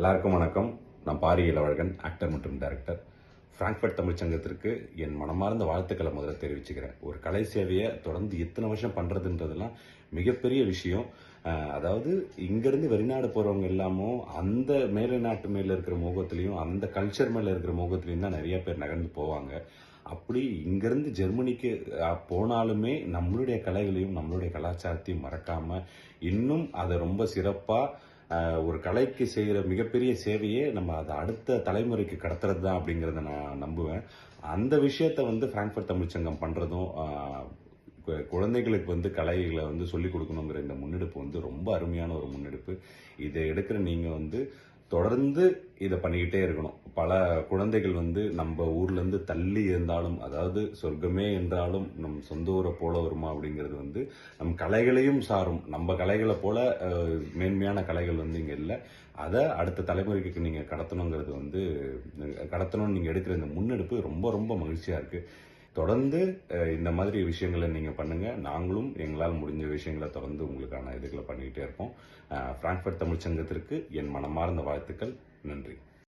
எல்லாருக்கும் வணக்கம். நான் இளவழகன் ஆக்டர் மற்றும் டைரக்டர் ஃப்ராங்க்ஃபர்ட் தமிழ்ச்சங்கத்திற்கு என் மனமார்ந்த வாழ்த்துக்களை முதல்ல தெரிவிச்சுக்கிறேன். ஒரு கலை சேவையை தொடர்ந்து இத்தனை வருஷம் பண்ணுறதுன்றதெல்லாம் மிகப்பெரிய விஷயம். அதாவது இங்கேருந்து வெளிநாடு போகிறவங்க எல்லாமும் அந்த மேலை நாட்டு மேலே இருக்கிற மோகத்துலேயும் அந்த கல்ச்சர் மேலே இருக்கிற மோகத்திலையும் தான் நிறைய பேர் நகர்ந்து போவாங்க. அப்படி இங்கேருந்து ஜெர்மனிக்கு போனாலுமே நம்மளுடைய கலைகளையும் நம்மளுடைய கலாச்சாரத்தையும் மறக்காமல் இன்னும் அதை ரொம்ப சிறப்பாக ஒரு கலைக்கு செய்கிற மிகப்பெரிய சேவையே நம்ம அதை அடுத்த தலைமுறைக்கு கடத்துறது தான் அப்படிங்கிறத நான் நம்புவேன். அந்த விஷயத்த வந்து ஃப்ராங்க்ஃபர்ட் தமிழ்ச்சங்கம் பண்ணுறதும் குழந்தைகளுக்கு வந்து கலைகளை வந்து சொல்லிக் கொடுக்கணுங்கிற இந்த முன்னெடுப்பு வந்து ரொம்ப அருமையான ஒரு முன்னெடுப்பு. இதை எடுக்கிற நீங்கள் வந்து தொடர்ந்து இதை பண்ணிக்கிட்டே இருக்கணும். பல குழந்தைகள் வந்து நம்ம ஊர்லேருந்து தள்ளி இருந்தாலும் அதாவது சொர்க்கமே என்றாலும் நம் சொந்த ஊரை போல வருமா அப்படிங்கிறது வந்து நம் கலைகளையும் சாரும். நம்ம கலைகளை போல மேன்மையான கலைகள் வந்து இங்கே இல்லை. அதை அடுத்த தலைமுறைக்கு நீங்கள் கடத்தணுங்கிறது வந்து கடத்தணும்னு நீங்கள் எடுக்கிற இந்த முன்னெடுப்பு ரொம்ப ரொம்ப மகிழ்ச்சியாக இருக்குது தொடர்ந்து இந்த மாதிரி விஷயங்களை நீங்கள் பண்ணுங்கள் நாங்களும் எங்களால் முடிஞ்ச விஷயங்களை தொடர்ந்து உங்களுக்கான இதுகளை பண்ணிக்கிட்டே இருப்போம். ஃப்ராங்க்ஃபர்ட் தமிழ்ச்சங்கத்திற்கு என் மனமார்ந்த வாழ்த்துக்கள். நன்றி.